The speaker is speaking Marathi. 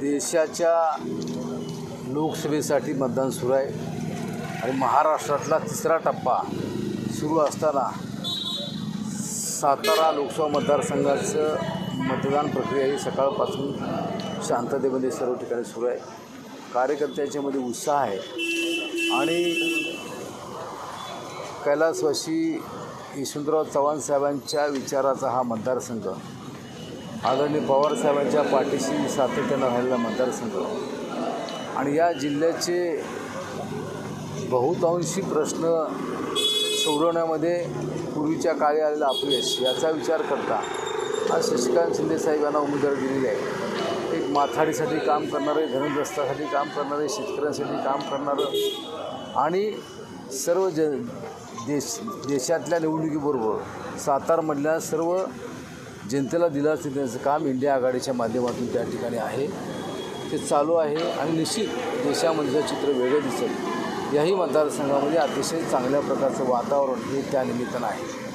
देशाच्या लोकसभेसाठी मतदान सुरू आहे आणि महाराष्ट्रातला तिसरा टप्पा सुरू असताना सातारा लोकसभा मतदारसंघाचं मतदान प्रक्रिया ही सकाळपासून शांततेमध्ये सर्व ठिकाणी सुरू आहे. कार्यकर्त्यांच्यामध्ये उत्साह आहे. आणि कैलासवासी यशवंतराव चव्हाण साहेबांच्या विचाराचा हा मतदारसंघ आदरणीय पवारसाहेबांच्या पाठीशी सातत्यानं राहिलेला मतदारसंघ. आणि या जिल्ह्याचे बहुतांशी प्रश्न सोडवण्यामध्ये पूर्वीच्या काळी आलेलं अपयश याचा विचार करता आज शशिकांत शिंदेसाहेब यांना उमेदवारी दिलेली आहे. एक माथाडीसाठी काम करणारे धनग्रस्तासाठी काम करणारे शेतकऱ्यांसाठी काम करणारं आणि सर्व ज देश देशातल्या निवडणुकीबरोबर सातारमधल्या सर्व जनतेला दिलासा देण्याचं काम इंडिया आघाडीच्या माध्यमातून त्या ठिकाणी आहे. ते चालू आहे आणि निश्चित देशामधलं चित्र वेगळं दिसेल याही मतदारसंघामध्ये अतिशय चांगल्या प्रकारचं वातावरण हे त्यानिमित्तानं आहे.